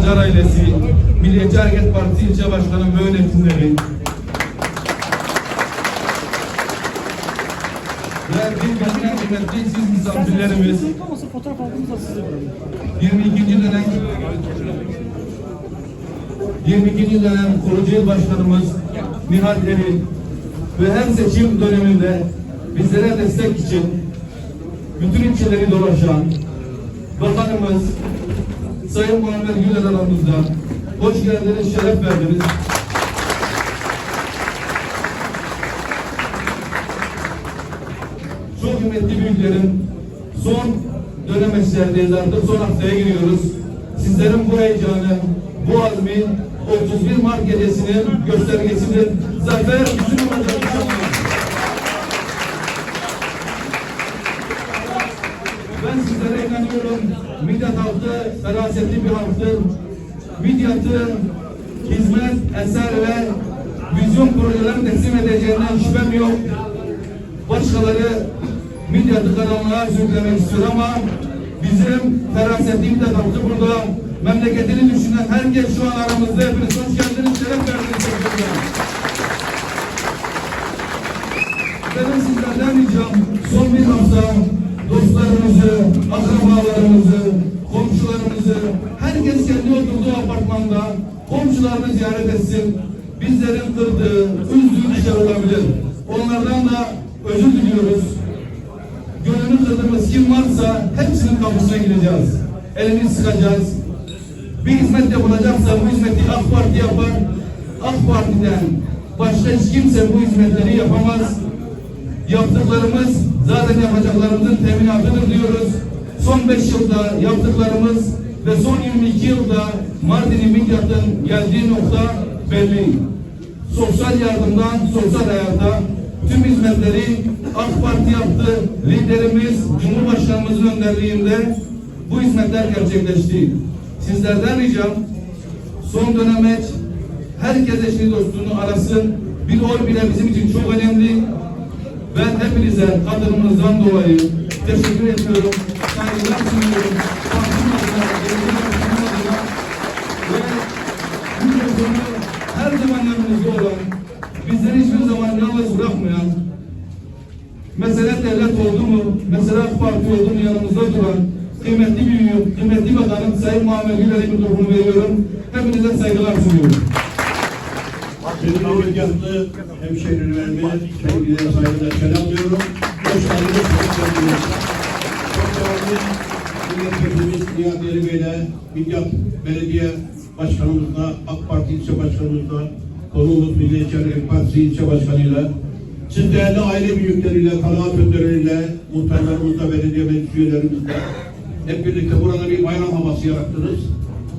Acar ailesi, Milliyetçi Hareket Partisi ilçe başkanı ve yönetimleri. Ve birbirinden kıymetli siz misafirlerimiz. Olmasa fotoğraf aldığımızda sizi bırakın. 22. dönem 22. dönem kurucu yıl başkanımız Nihal Emin ve her seçim döneminde bizlere destek için bütün ilçeleri dolaşan bakanımız Sayın Muammer Güler aramızda hoş geldiniz, şeref verdiniz. Çok kıymetli büyüklerim, son dönem eserdeyiz artık, son haftaya giriyoruz. Sizlerin bu heyecanı, bu azmi 31 Mart gecesinin göstergesidir. Zafer bizim olacak Ben sizlere inanıyorum. Midyat halkı ferasetli bir halktır. Midyat'ın hizmet, eser ve vizyon projelerini teslim edeceğinden şüphem yok. Başkaları Midyat'ı karanlığa sürüklemek istiyor ama bizim ferasetli Midyat halkı burada memleketini düşünen herkes şu an aramızda. Hepiniz hoş geldiniz, şeref verdiniz. Benim sizlerden ricam son bir hafta dostlarımızı, akrabalarımızı, komşularımızı, herkes kendi oturduğu apartmanda komşularını ziyaret etsin. Bizlerin kırdığı, üzdüğü işler olabilir. Onlardan da özür diliyoruz. Gönlünü kırdığımız kim varsa hepsinin kapısına gideceğiz. Elini sıkacağız. Bir hizmet yapılacaksa bu hizmeti AK Parti yapar. AK Parti'den başka hiç kimse bu hizmetleri yapamaz. Yaptıklarımız zaten yapacaklarımızın teminatıdır diyoruz. Son 5 yılda yaptıklarımız ve son 22 yılda Mardin'in Midyat'ın geldiği nokta belli. Sosyal yardımdan sosyal hayata tüm hizmetleri AK Parti yaptı. Liderimiz Cumhurbaşkanımızın önderliğinde bu hizmetler gerçekleşti. Sizlerden ricam son dönemeç herkes eşini dostunu arasın. Bir oy bile bizim için çok önemli. Ben hepinize katılımınızdan dolayı teşekkür ediyorum. Saygılar sunuyorum. Partim adına, gelecek partim adına ve bu yolculuğu her zaman yanımızda olan, bizleri hiçbir zaman yalnız bırakmayan, mesele devlet oldu mu, mesele AK Parti oldu mu yanımızda duran kıymetli büyüğüm, kıymetli bakanım Sayın Muhammed Güler'e mikrofonu veriyorum. Hepinize saygılar sunuyorum. Benim Midyatlı hemşehrilerime sevgiler, saygılar selamlıyorum. Hoş geldiniz, hoş geldiniz. Çok değerli milletvekilimiz Nihat Belediye Başkanımızla, AK Parti İlçe Başkanımızla, konuğumuz Milliyetçi Hareket İlçe Başkanı'yla, siz değerli aile büyükleriyle, kanaat önderleriyle, muhtarlarımızla, belediye hep birlikte burada bir bayram havası yarattınız.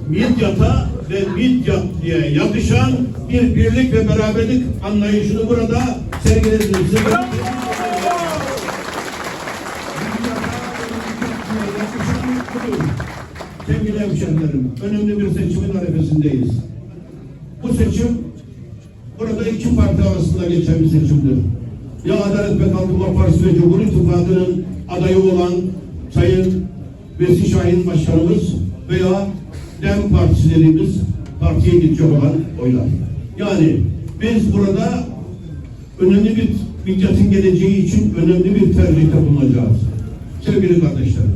Midyat'a ve Midyat diye yakışan bir birlik ve beraberlik anlayışını burada sergilediniz. Sevgili hemşehrilerim, önemli bir seçimin arefesindeyiz. Bu seçim burada iki parti arasında geçen bir seçimdir. Ya Adalet ve Kalkınma Partisi ve Cumhur İttifakı'nın adayı olan Sayın Vesi Şahin Başkanımız veya Dem Partisi dediğimiz partiye gidecek olan oylar. Yani biz burada önemli bir milletin geleceği için önemli bir tercihte bulunacağız. Sevgili kardeşlerim,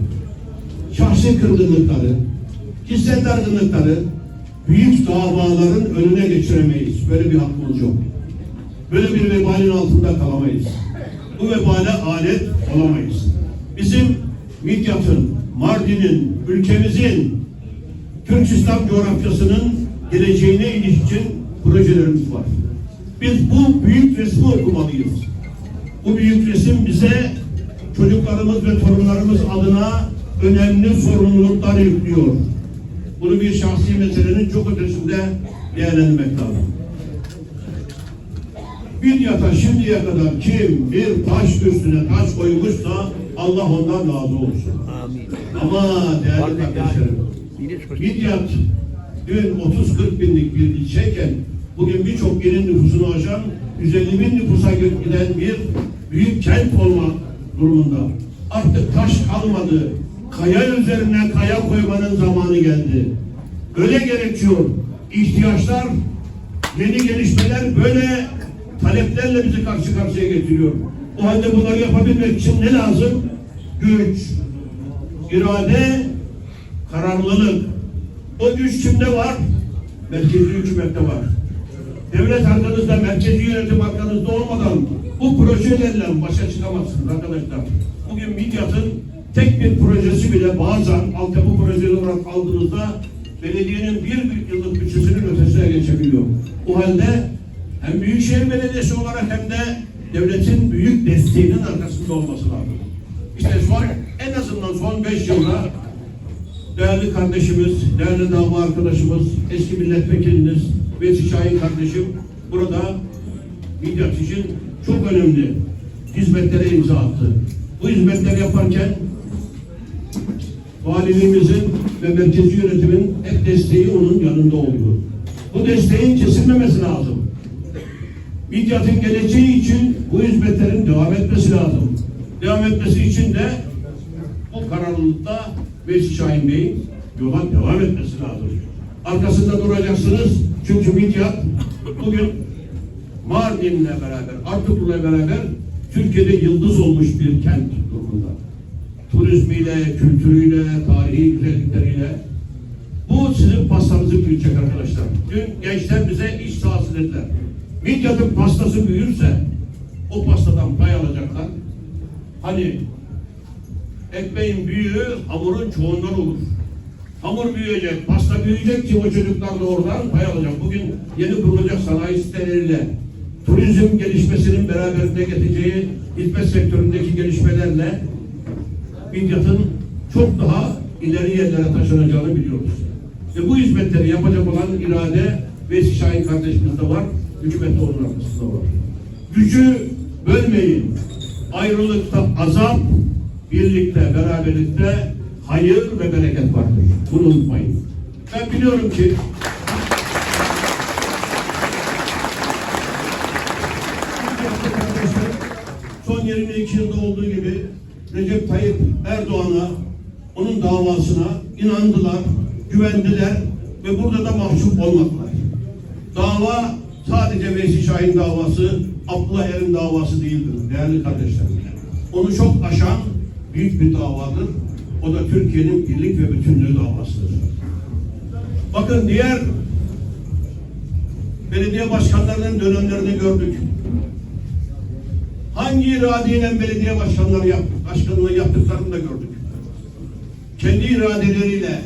şahsi kırgınlıkları, kişisel dargınlıkları büyük davaların önüne geçiremeyiz. Böyle bir hakkımız yok. Böyle bir vebalin altında kalamayız. Bu vebale alet olamayız. Bizim Midyat'ın, Mardin'in, ülkemizin Türk İslam coğrafyasının geleceğine ilişkin projelerimiz var. Biz bu büyük resmi okumalıyız. Bu büyük resim bize çocuklarımız ve torunlarımız adına önemli sorumluluklar yüklüyor. Bunu bir şahsi meselenin çok ötesinde değerlendirmek lazım. Bir yata şimdiye kadar kim bir taş üstüne taş koymuşsa Allah ondan razı olsun. Ama değerli kardeşlerim, Midyat dün 30-40 binlik bir ilçeyken bugün birçok ilin nüfusunu aşan 150 bin nüfusa giden bir büyük kent olma durumunda. Artık taş kalmadı. Kaya üzerine kaya koymanın zamanı geldi. Öyle gerekiyor. İhtiyaçlar, yeni gelişmeler böyle taleplerle bizi karşı karşıya getiriyor. O halde bunları yapabilmek için ne lazım? Güç, irade, kararlılık. O güç kimde var? Merkezi hükümette var. Devlet arkanızda, merkezi yönetim arkanızda olmadan bu projelerle başa çıkamazsınız arkadaşlar. Bugün Midyat'ın tek bir projesi bile bazen altyapı projesi olarak aldığınızda belediyenin bir yıllık bütçesinin ötesine geçebiliyor. O halde hem Büyükşehir Belediyesi olarak hem de devletin büyük desteğinin arkasında olması lazım. İşte son en azından son beş yılda değerli kardeşimiz, değerli dava arkadaşımız, eski milletvekiliniz Veti Şahin kardeşim burada Midyat için çok önemli hizmetlere imza attı. Bu hizmetleri yaparken valiliğimizin ve merkezi yönetimin hep desteği onun yanında oluyor. Bu desteğin kesilmemesi lazım. Midyat'ın geleceği için bu hizmetlerin devam etmesi lazım. Devam etmesi için de bu kararlılıkta Veysi Şahin Bey'in yola devam etmesi lazım. Arkasında duracaksınız. Çünkü Midyat bugün Mardin'le beraber, Artuklu'yla beraber Türkiye'de yıldız olmuş bir kent durumunda. Turizmiyle, kültürüyle, tarihi güzellikleriyle. Bu sizin pastanızı büyütecek arkadaşlar. Dün gençler bize iş sahası dediler. Midyat'ın pastası büyürse o pastadan pay alacaklar. Hani ekmeğin büyüğü hamurun çoğundan olur. Hamur büyüyecek, pasta büyüyecek ki o çocuklar da oradan pay alacak. Bugün yeni kurulacak sanayi siteleriyle, turizm gelişmesinin beraberinde getireceği hizmet sektöründeki gelişmelerle Midyat'ın çok daha ileri yerlere taşınacağını biliyoruz. Ve bu hizmetleri yapacak olan irade ve Şahin kardeşimiz de var, hükümet arkasında var. Gücü bölmeyin, ayrılıkta azap, birlikte, beraberlikte hayır ve bereket vardır. Bunu unutmayın. Ben biliyorum ki son 22 yılda olduğu gibi Recep Tayyip Erdoğan'a, onun davasına inandılar, güvendiler ve burada da mahcup olmadılar. Dava sadece Veysi Şahin davası, Abdullah Er'in davası değildir değerli kardeşlerim. Onu çok aşan büyük bir davadır. O da Türkiye'nin birlik ve bütünlüğü davasıdır. Bakın diğer belediye başkanlarının dönemlerini gördük. Hangi iradeyle belediye başkanları yap, başkanlığı yaptıklarını da gördük. Kendi iradeleriyle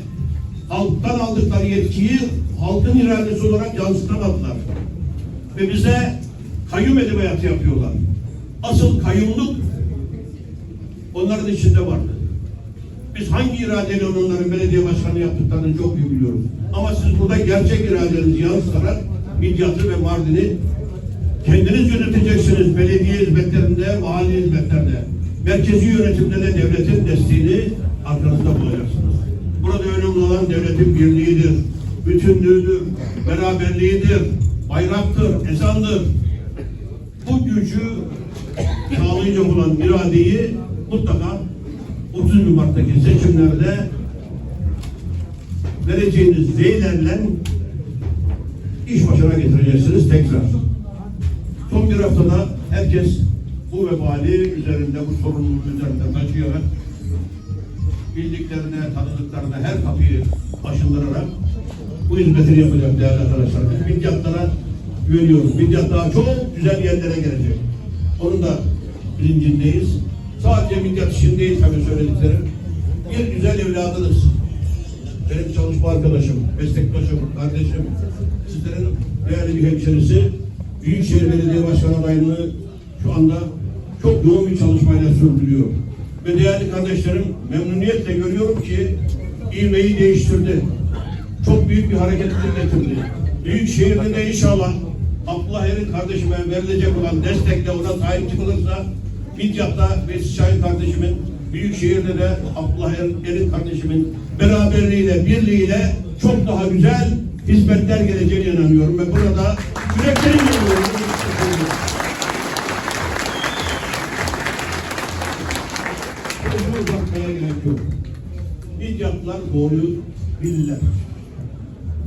halktan aldıkları yetkiyi halkın iradesi olarak yansıtamadılar. Ve bize kayyum edebiyatı yapıyorlar. Asıl kayyumluk onların içinde vardı. Biz hangi iradeyle onların belediye başkanı yaptıklarını çok iyi biliyoruz. Ama siz burada gerçek iradenizi yansıtarak Midyat'ı ve Mardin'i kendiniz yöneteceksiniz belediye hizmetlerinde, mahalle hizmetlerinde. Merkezi yönetimde de devletin desteğini arkanızda bulacaksınız. Burada önemli olan devletin birliğidir, bütünlüğüdür, beraberliğidir, bayraktır, ezandır. Bu gücü sağlayacak olan iradeyi mutlaka 30 Mart'taki seçimlerde vereceğiniz zeylerle iş başına getireceksiniz tekrar. Son bir haftada herkes bu vebali üzerinde, bu sorumluluk üzerinde taşıyarak bildiklerine, tanıdıklarına her kapıyı aşındırarak bu hizmetini yapacak değerli arkadaşlar. Biz Midyatlara güveniyoruz. Midyat daha çok güzel yerlere gelecek. Onun da bilincindeyiz. Sadece Midyat için değil tabii söylediklerim. Bir güzel evladınız. Benim çalışma arkadaşım, meslektaşım, kardeşim, sizlerin değerli bir hemşerisi, Büyükşehir Belediye Başkanı adaylığı şu anda çok yoğun bir çalışmayla sürdürüyor. Ve değerli kardeşlerim, memnuniyetle görüyorum ki ivmeyi değiştirdi. Çok büyük bir hareketlilik getirdi. Büyükşehir'de de inşallah Abdullah Er'in kardeşime verilecek olan destekle ona sahip çıkılırsa Midyat'ta Vesi Şahin kardeşimin Büyükşehir'de de Abdullah Er- Er'in kardeşimin beraberliğiyle, birliğiyle çok daha güzel hizmetler geleceğine inanıyorum ve burada yüreklerim inanıyorum. Sözümü uzatmaya gerek yok. Midyatlar doğruyu bilirler.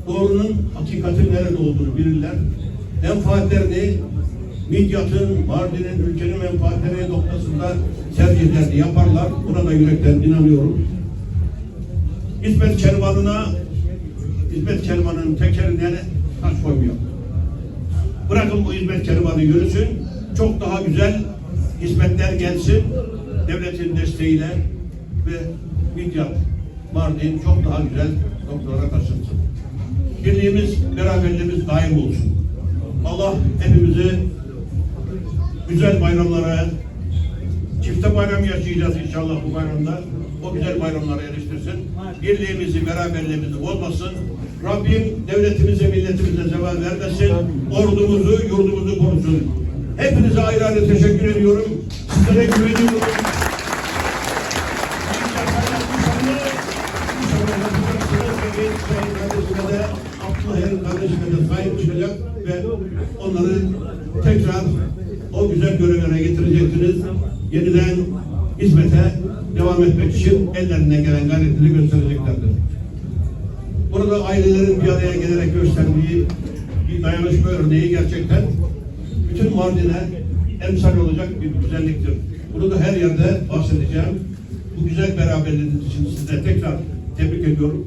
Doğrunun hakikatin nerede olduğunu bilirler. Menfaatlerini Midyat'ın, Mardin'in, ülkenin menfaatleri noktasında tercihlerini yaparlar. Buna da yürekten inanıyorum. Hizmet kervanına, hizmet kervanının tekerine taş koymuyor. Bırakın bu hizmet kervanı yürüsün. Çok daha güzel hizmetler gelsin. Devletin desteğiyle ve Midyat, Mardin çok daha güzel noktalara taşınsın. Birliğimiz, beraberliğimiz daim olsun. Allah hepimizi güzel bayramlara, çifte bayram yaşayacağız inşallah bu bayramda. O güzel bayramlara eriştirsin. Birliğimizi, beraberliğimizi bozmasın. Rabbim devletimize, milletimize zeval vermesin. Ordumuzu, yurdumuzu korusun. Hepinize ayrı ayrı teşekkür ediyorum. Sizlere güveniyorum. Abdullah'ın kardeşime de sahip çıkacak ve onları tekrar o güzel görevlere getireceksiniz. Yeniden hizmete devam etmek için ellerinden gelen gayretini göstereceklerdir. Burada ailelerin bir araya gelerek gösterdiği bir dayanışma örneği gerçekten bütün Mardin'e emsal olacak bir güzelliktir. Bunu da her yerde bahsedeceğim. Bu güzel beraberliğiniz için size tekrar tebrik ediyorum.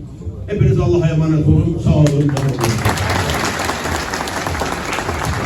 Hepiniz Allah'a emanet olun. Sağ olun. var olun.